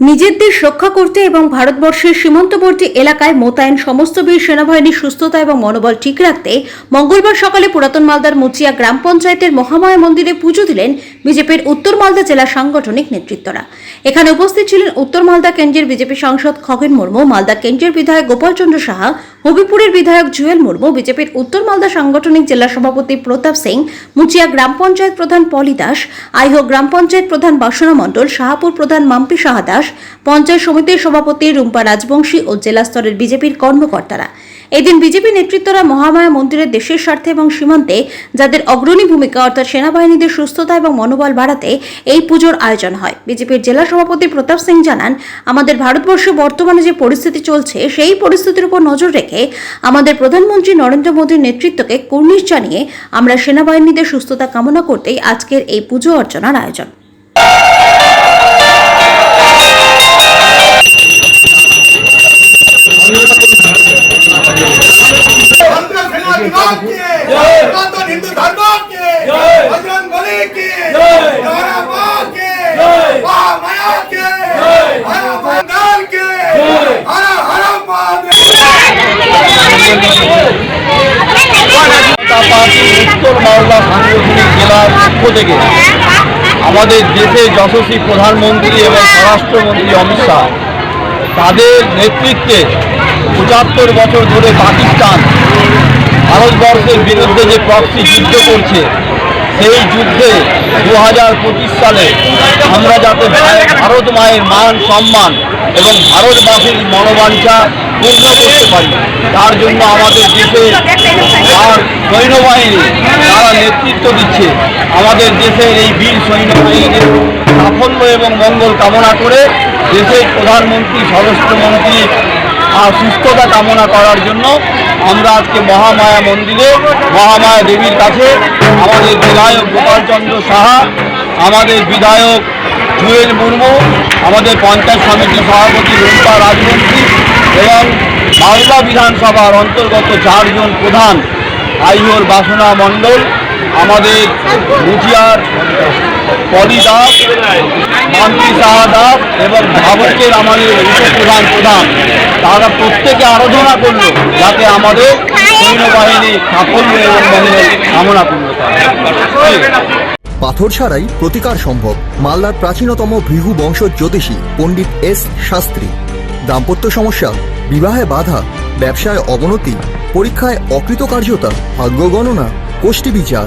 নিজের দেশ রক্ষা করতে এবং ভারতবর্ষের সীমান্তবর্তী এলাকায় মোতায়েন সমস্ত বীর সেনাবাহিনীর সুস্থতা এবং মনোবল ঠিক রাখতে মঙ্গলবার সকালে পুরাতন মালদার মুচিয়া গ্রাম পঞ্চায়েতের মহামায়া মন্দিরে পুজো দিলেন বিজেপির উত্তর মালদা জেলা সাংগঠনিক নেতৃত্বরা। এখানে উপস্থিত ছিলেন উত্তর মালদা কেন্দ্রের বিজেপি সাংসদ খগেন মুর্মু, মালদা কেন্দ্রের বিধায়ক গোপালচন্দ্র সাহা হবিপুরের বিধায়ক জুয়েল মুর্মু, বিজেপির উত্তর মালদা সাংগঠনিক জেলা সভাপতি প্রতাপ সিং, মুচিয়া গ্রাম পঞ্চায়েত প্রধান পলি দাস, আইহো গ্রাম পঞ্চায়েত প্রধান বাসনা মণ্ডল, শাহাপুর প্রধান মাম্পি সাহা দাস, পঞ্চায়েত সমিতির সভাপতি রুম্পা রাজবংশী ও জেলা স্তরের বিজেপির কর্মকর্তারা। এদিন বিজেপি নেতৃত্বরা মহামায়া মন্দিরের দেশের স্বার্থে এবং সীমান্তে যাদের অগ্রণী ভূমিকা অর্থাৎ সেনাবাহিনীদের সুস্থতা এবং মনোবল বাড়াতে এই পুজোর আয়োজন হয়। বিজেপির জেলা সভাপতি প্রতাপ সিং জানান, আমাদের ভারতবর্ষে বর্তমানে যে পরিস্থিতি চলছে, সেই পরিস্থিতির উপর নজর রেখে আমাদের প্রধানমন্ত্রী নরেন্দ্র মোদীর নেতৃত্বকে কুর্নিশ জানিয়ে আমরা সেনাবাহিনীদের সুস্থতা কামনা করতেই আজকের এই পুজো অর্চনার আয়োজন। জেলার পক্ষ থেকে আমাদের দেশের যশস্বী প্রধানমন্ত্রী এবং স্বরাষ্ট্রমন্ত্রী অমিত শাহ তাদের নেতৃত্বে পঁচাত্তর বছর ধরে পাকিস্তান ভারতবর্ষের বিরুদ্ধে যে প্রক্সি যুদ্ধ করছে সেই যুদ্ধে সালে আমরা যাতে ভারত মায়ের মান, সম্মান এবং ভারতবাসীর মনোবাঞ্ছা পূর্ণ করতে পারি, তার জন্য আমাদের দেশে আর সৈন্যবাহিনী তারা নেতৃত্ব দিচ্ছে, আমাদের দেশের এই বীর সৈন্যবাহিনীর সাফল্য এবং মঙ্গল কামনা করে দেশের প্রধানমন্ত্রী, স্বরাষ্ট্রমন্ত্রী সুস্থতা কামনা করার জন্য আমরা আজকে মহামায়া মন্দিরে, মহামায়া দেবীর কাছে আমাদের বিধায়ক গোপালচন্দ্র সাহা, আমাদের বিধায়ক জুয়েল মুর্মু, আমাদের পঞ্চায়েত সমিতির সভাপতি রূপা রাজমন্ত্রী এবং মালদা বিধানসভার অন্তর্গত চারজন প্রধান আইহোর বাসনা মণ্ডল, আমাদের মুচিয়ার পলি দাস মান্তি সাহা দাস এবং ভাবকের আমাদের উপপ্রধান প্রধান তারা প্রত্যেকে আরাধনা করল যাতে আমাদের সৈন্যবাহিনী সাফল্য এবং মঙ্গল কামনা করল পাথর ছাড়াই প্রতিকার সম্ভব। মালদার প্রাচীনতম ভৃগু বংশ জ্যোতিষী পণ্ডিত এস শাস্ত্রী। দাম্পত্য সমস্যা, বিবাহে বাধা, ব্যবসায় অবনতি, পরীক্ষায় অকৃতকার্যতা, ভাগ্য গণনা গোষ্ঠী বিচার